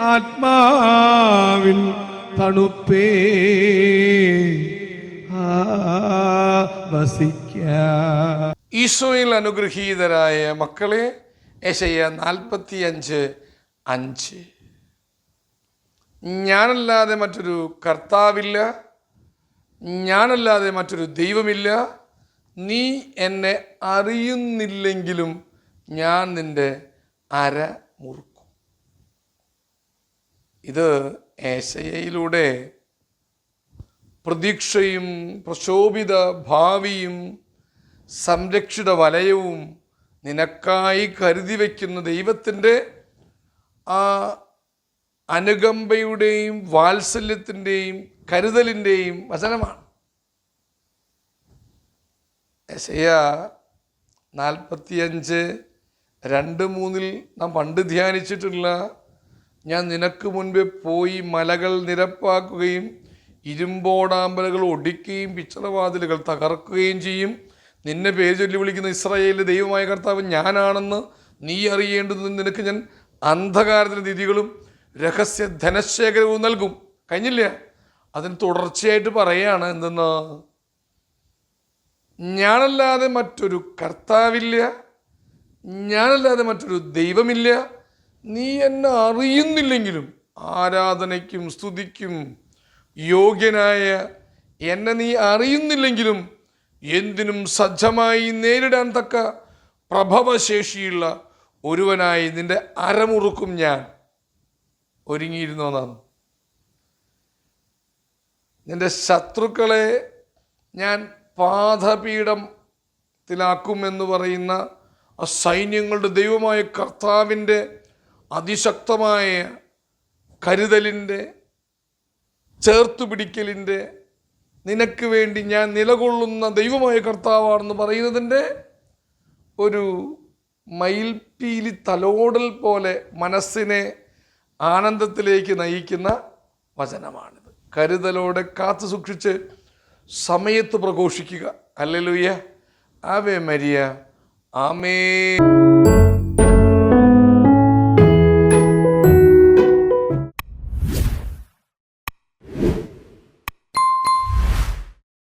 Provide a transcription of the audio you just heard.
ആത്മാവിൻ തണുപ്പേ. ഈശോയിൽ അനുഗ്രഹീതരായ മക്കളെ ഏശയ്യ നാൽപ്പത്തി അഞ്ച്. അഞ്ച് ഞാനല്ലാതെ മറ്റൊരു കർത്താവില്ല. ഞാനല്ലാതെ മറ്റൊരു ദൈവമില്ല. നീ എന്നെ അറിയുന്നില്ലെങ്കിലും ഞാൻ നിന്റെ അര മുറുക്കും ഇത് ഏശയയിലൂടെ പ്രതീക്ഷയും പ്രശോഭിത ഭാവിയും സംരക്ഷിത വലയവും നിനക്കായി കരുതി വയ്ക്കുന്ന ദൈവത്തിന്റെ ആ അനുകമ്പയുടെയും വാത്സല്യത്തിന്റെയും കരുതലിന്റെയും വചനമാണ്. എസയ നാൽപ്പത്തിയഞ്ച് രണ്ട് മൂന്നിൽ നാം പണ്ട് ധ്യാനിച്ചിട്ടുള്ള ഞാൻ നിനക്ക് മുൻപേ പോയി മലകൾ നിരപ്പാക്കുകയും ഇരുമ്പോടാമ്പലകൾ ഒടിക്കുകയും പിച്ചളവാതിലുകൾ തകർക്കുകയും ചെയ്യും. നിന്നെ പേര് ചൊല്ലി വിളിക്കുന്ന ഇസ്രായേലിലെ ദൈവമായ കർത്താവ് ഞാനാണെന്ന് നീ അറിയേണ്ടത് നിനക്ക് ഞാൻ അന്ധകാരത്തിന്റെ നിധികളും രഹസ്യ ധനശേഖരവും നൽകും. കഴിഞ്ഞില്ല? അതിന് തുടർച്ചയായിട്ട് പറയുകയാണ് എന്തെന്ന്? ഞാനല്ലാതെ മറ്റൊരു കർത്താവില്ല. ഞാനല്ലാതെ മറ്റൊരു ദൈവമില്ല. നീ എന്നെ അറിയുന്നില്ലെങ്കിലും ആരാധനയ്ക്കും സ്തുതിക്കും യോഗ്യനായ എന്നെ നീ അറിയുന്നില്ലെങ്കിലും എന്തിനും സജ്ജമായി നേരിടാൻ തക്ക പ്രഭവശേഷിയുള്ള ഒരുവനായി നിന്റെ അരമുറുക്കും ഞാൻ. ഒരുങ്ങിയിരുന്നോ നാം? നിന്റെ ശത്രുക്കളെ ഞാൻ പാദപീഠത്തിലാക്കുമെന്ന് പറയുന്ന ആ സൈന്യങ്ങളുടെ ദൈവമായ കർത്താവിന്റെ അതിശക്തമായ കരുതലിന്റെ ചേർത്തുപിടിക്കലിന്റെ നിനക്ക് വേണ്ടി ഞാൻ നിലകൊള്ളുന്ന ദൈവമായ കർത്താവാണെന്ന് പറയുന്നതിന്റെ ഒരു മയിൽപ്പീലി തലോടൽ പോലെ മനസ്സിനെ ആനന്ദത്തിലേക്ക് നയിക്കുന്ന വചനമാണിത്. കരുതലോടെ കാത്തു സൂക്ഷിച്ച് സമയത്ത് പ്രഘോഷിക്കുക. അല്ലെലുയ്യ ആവേ മരിയ. ആമേ